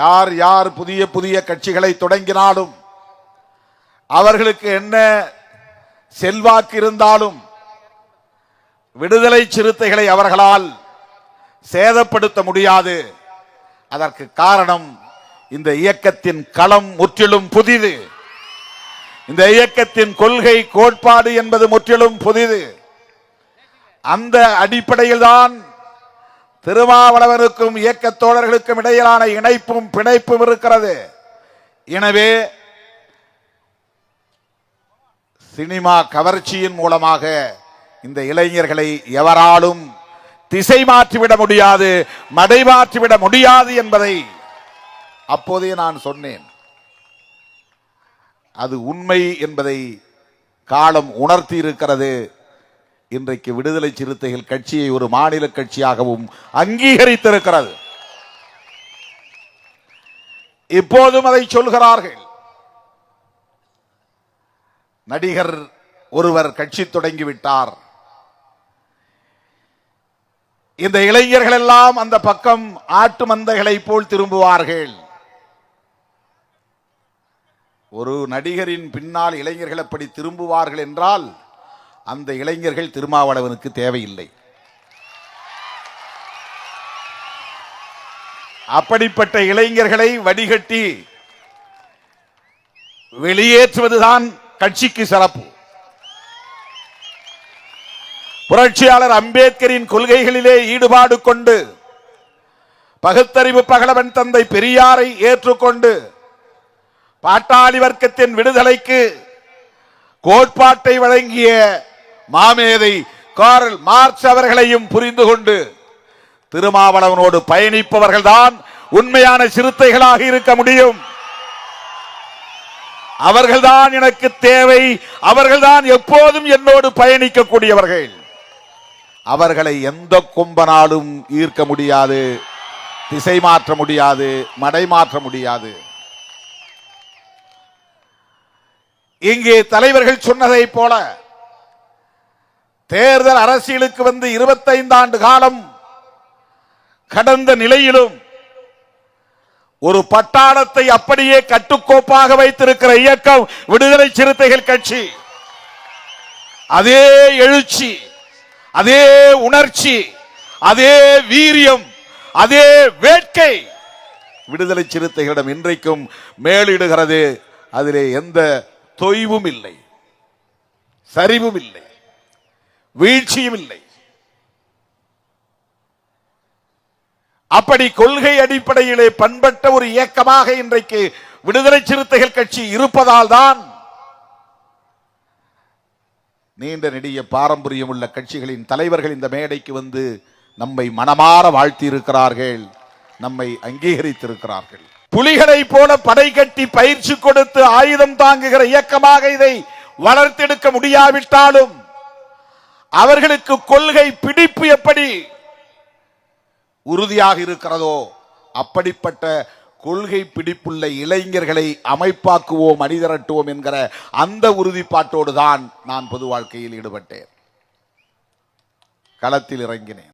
யார் யார் புதிய புதிய கட்சிகளை தொடங்கினாலும் அவர்களுக்கு என்ன செல்வாக்கு இருந்தாலும் விடுதலை சிறுத்தைகளை அவர்களால் சேதப்படுத்த முடியாது. அதற்கு காரணம் இந்த இயக்கத்தின் களம் முற்றிலும் புதிது. இந்த இயக்கத்தின் கொள்கை கோட்பாடு என்பது முற்றிலும் புதிது. அந்த அடிப்படையில் தான் திருமாவளவனுக்கும் இயக்க தோழர்களுக்கும் இடையிலான இணைப்பும் பிணைப்பும் இருக்கிறது. எனவே சினிமா கவர்ச்சியின் மூலமாக இந்த இளைஞர்களை எவராலும் திசை மாற்றிவிட முடியாது மடை மாற்றிவிட முடியாது என்பதை அப்போதே நான் சொன்னேன். அது உண்மை என்பதை காலம் உணர்த்தி இருக்கிறது. இன்றைக்கு விடுதலை சிறுத்தைகள் கட்சியை ஒரு மாநில கட்சியாகவும் அங்கீகரித்திருக்கிறது. இப்போதும் அதை சொல்கிறார்கள். நடிகர் ஒருவர் கட்சி தொடங்கிவிட்டார். இந்த இளைஞர்கள் எல்லாம் அந்த பக்கம் ஆட்டு மந்தைகளை போல் திரும்புவார்கள். ஒரு நடிகரின் பின்னால் இளைஞர்கள் அப்படி திரும்புவார்கள் என்றால் அந்த இளைஞர்கள் திருமாவளவனுக்கு தேவையில்லை. அப்படிப்பட்ட இளைஞர்களை வடிகட்டி வெளியேற்றுவதுதான் கட்சிக்கு சிறப்பு. புரட்சியாளர் அம்பேத்கரின் கொள்கைகளிலே ஈடுபாடு கொண்டு பகுத்தறிவு பகலவன் தந்தை பெரியாரை ஏற்றுக்கொண்டு பாட்டாளி வர்க்கத்தின் விடுதலைக்கு கோட்பாட்டை வழங்கிய மாமேதை காரல் மார்க்ஸ் அவர்களையும் புரிந்து கொண்டு திருமாவளவனோடு பயணிப்பவர்கள்தான் உண்மையான சிறுத்தைகளாக இருக்க முடியும். அவர்கள்தான் எனக்கு தேவை. அவர்கள்தான் எப்போதும் என்னோடு பயணிக்கக்கூடியவர்கள். அவர்களை எந்த கொம்பனாலும் ஈர்க்க முடியாது. திசை மாற்ற முடியாது. மடை மாற்ற முடியாது. இங்கே தலைவர்கள் சொன்னதை போல தேர்தல் அரசியலுக்கு வந்து 25 ஆண்டு காலம் கடந்த நிலையிலும் ஒரு பட்டாளத்தை அப்படியே கட்டுக்கோப்பாக வைத்திருக்கிற இயக்கம் விடுதலை சிறுத்தைகள் கட்சி. அதே எழுச்சி அதே உணர்ச்சி அதே வீரியம் அதே வேட்கை விடுதலை சிறுத்தைகளிடம் இன்றைக்கும் மேலிடுகிறது. அதிலே எந்த தொய்வும் இல்லை சரிவும் இல்லை. வீழ்ச்சியும் இல்லை அப்படி கொள்கை அடிப்படையிலே பண்பட்ட ஒரு இயக்கமாக இன்றைக்கு விடுதலை சிறுத்தைகள் கட்சி இருப்பதால் தான் நீண்ட நெடிய பாரம்பரியம் உள்ள கட்சிகளின் தலைவர்கள் இந்த மேடைக்கு வந்து நம்மை மனமாற வாழ்த்தி இருக்கிறார்கள் நம்மை அங்கீகரித்திருக்கிறார்கள். புலிகளை போல படை கட்டி பயிற்சி கொடுத்து ஆயுதம் தாங்குகிற இயக்கமாக இதை வளர்த்தெடுக்க முடியாவிட்டாலும் அவர்களுக்கு கொள்கை பிடிப்பு எப்படி உறுதியாக இருக்கிறதோ அப்படிப்பட்ட கொள்கை பிடிப்புள்ள இளைஞர்களை அமைப்பாக்குவோம் அணிதரட்டுவோம் என்கிற அந்த உறுதிப்பாட்டோடு தான் நான் பொது வாழ்க்கையில் ஈடுபட்டேன். களத்தில் இறங்கினேன்.